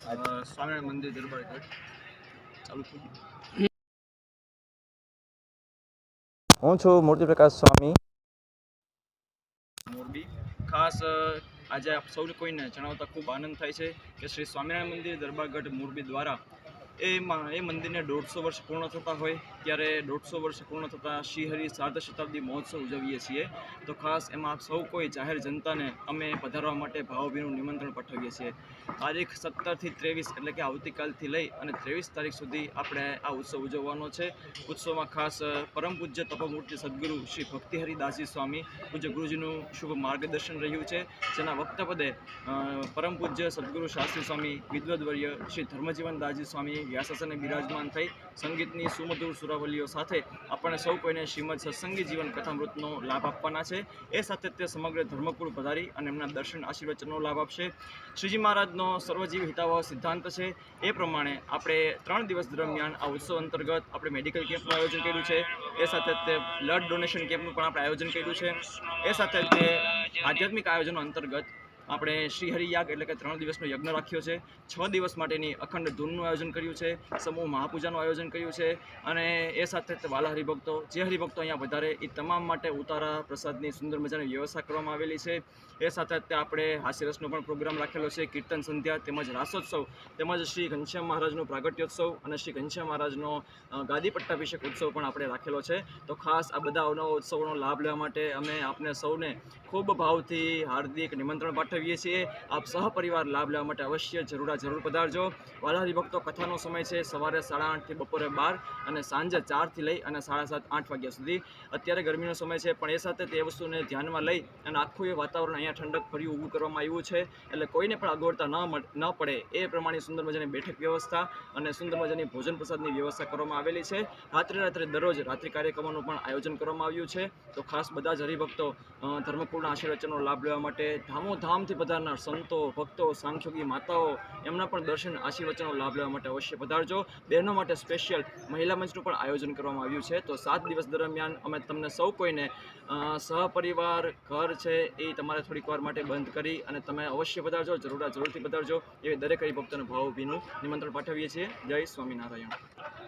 સ્વામિનારાયણ મંદિર દરબાર ચાલુ થઈ હું છું મૂર્તિપ્રકાશ સ્વામી. મોરબી. ખાસ આજે આપ સૌ કોઈને જણાવતા ખૂબ આનંદ થાય છે કે શ્રી સ્વામિનારાયણ મંદિર દરબારગઢ મોરબી દ્વારા એ એ મંદિરને દોઢસો વર્ષ પૂર્ણ થતાં હોય, ત્યારે દોઢસો વર્ષ પૂર્ણ થતાં શ્રીહરિ સાર્ધ શતાબ્દી મહોત્સવ ઉજવીએ છીએ. તો ખાસ એમાં સૌ કોઈ જાહેર જનતાને અમે પધારવા માટે ભાવભીનું નિમંત્રણ પાઠવીએ છીએ. તારીખ સત્તરથી ત્રેવીસ એટલે કે આવતીકાલથી લઈ અને ત્રેવીસ તારીખ સુધી આપણે આ ઉત્સવ ઉજવવાનો છે. ઉત્સવમાં ખાસ પરમ પૂજ્ય તપમૂર્તિ સદગુરુ શ્રી ભક્તિહરિ દાસજી સ્વામી પૂજ્ય ગુરુજીનું શુભ માર્ગદર્શન રહ્યું છે. જેના વક્તપદે પદે પરમ પૂજ્ય સદગુરુ શાસ્ત્રી સ્વામી વિદ્વદવર્ય શ્રી ધર્મજીવન દાસજી સ્વામી વ્યાસાસને બિરાજમાન થઈ સંગીતની સુમધુર સુરાવલીઓ સાથે આપણને સૌ કોઈને શ્રીમદ સત્સંગી જીવન કથામૃતનો લાભ આપવાના છે. એ સાથે તે સમગ્ર ધર્મકુળ પધારી અને એમના દર્શન આશીર્વચનનો લાભ આપશે. શ્રીજી મહારાજનો સર્વજીવ હિતાવહ સિદ્ધાંત છે. એ પ્રમાણે આપણે ત્રણ દિવસ દરમિયાન આ ઉત્સવ અંતર્ગત આપણે મેડિકલ કેમ્પનું આયોજન કર્યું છે. એ સાથે તે બ્લડ ડોનેશન કેમ્પનું પણ આપણે આયોજન કર્યું છે. એ સાથે તે આધ્યાત્મિક આયોજનો અંતર્ગત આપણે શ્રી હરિયાગ એટલે કે ત્રણ દિવસનો યજ્ઞ રાખ્યો છે. છ દિવસ માટેની અખંડ ધૂનનું આયોજન કર્યું છે. સમૂહ મહાપૂજાનું આયોજન કર્યું છે. અને એ સાથે વાલા હરિભક્તો, જે હરિભક્તો અહીંયા વધારે, એ તમામ માટે ઉતારા પ્રસાદની સુંદર મજાની વ્યવસ્થા કરવામાં આવેલી છે. એ સાથે આપણે હાસ્યરસનો પણ પ્રોગ્રામ રાખેલો છે. કીર્તન સંધ્યા તેમજ રાસોત્સવ તેમજ શ્રી ઘનશ્યામ મહારાજનો પ્રાગટ્યોત્સવ અને શ્રી ઘનશ્યામ મહારાજનો ગાદીપટ્ટાભિષેક ગાદી પટ્ટાભિષેક ઉત્સવ પણ આપણે રાખેલો છે. તો ખાસ આ બધા અવનવા ઉત્સવોનો લાભ લેવા માટે અમે આપને સૌને ખૂબ ભાવથી હાર્દિક નિમંત્રણ પાઠવીએ છીએ. આપ સહપરિવાર લાભ લેવા માટે અવશ્ય જરૂર જરૂર પધારજો. વાલાહરી ભક્તો કથાનો સમય છે સવારે સાડા આઠથી બપોરે બાર અને સાંજે ચારથી લઈ અને સાડા સાત આઠ વાગ્યા સુધી. અત્યારે ગરમીનો સમય છે, પણ એ સાથે તે વસ્તુને ધ્યાનમાં લઈ અને આખું એ વાતાવરણ અહીંયા ઠંડક ભર્યું ઊભું કરવામાં આવ્યું છે. એટલે કોઈને પણ અગવડતા ન ન પડે એ પ્રમાણે સુંદર મજાની બેઠક વ્યવસ્થા અને સુંદર મજાની ભોજન પ્રસાદની વ્યવસ્થા કરવામાં આવેલી છે. રાત્રે રાત્રે દરરોજ રાત્રિ કાર્યક્રમોનું પણ આયોજન કરવામાં આવ્યું છે. તો ખાસ બધા જ હરિભક્તો ધર્મપૂર્ણ આશીર્વચનનો લાભ લેવા માટે ધામો ધામથી પધારનાર સંતો, ભક્તો, સાંખ્યોગી માતાઓ, એમના પણ દર્શન આશીર્વચનનો લાભ લેવા માટે અવશ્ય પધારજો. બહેનો માટે સ્પેશિયલ મહિલા મંચનું પણ આયોજન કરવામાં આવ્યું છે. તો સાત દિવસ દરમિયાન અમે તમને સૌ કોઈને સહપરિવાર, ઘર છે એ તમારે થોડીક વાર માટે બંધ કરી અને તમે અવશ્ય પધારજો જરૂર જરૂરથી પધારજો એવી દરેક હરિભક્તોને ભાવભીનું નિમંત્રણ પાઠવીએ છીએ. જય સ્વામિનારાયણ.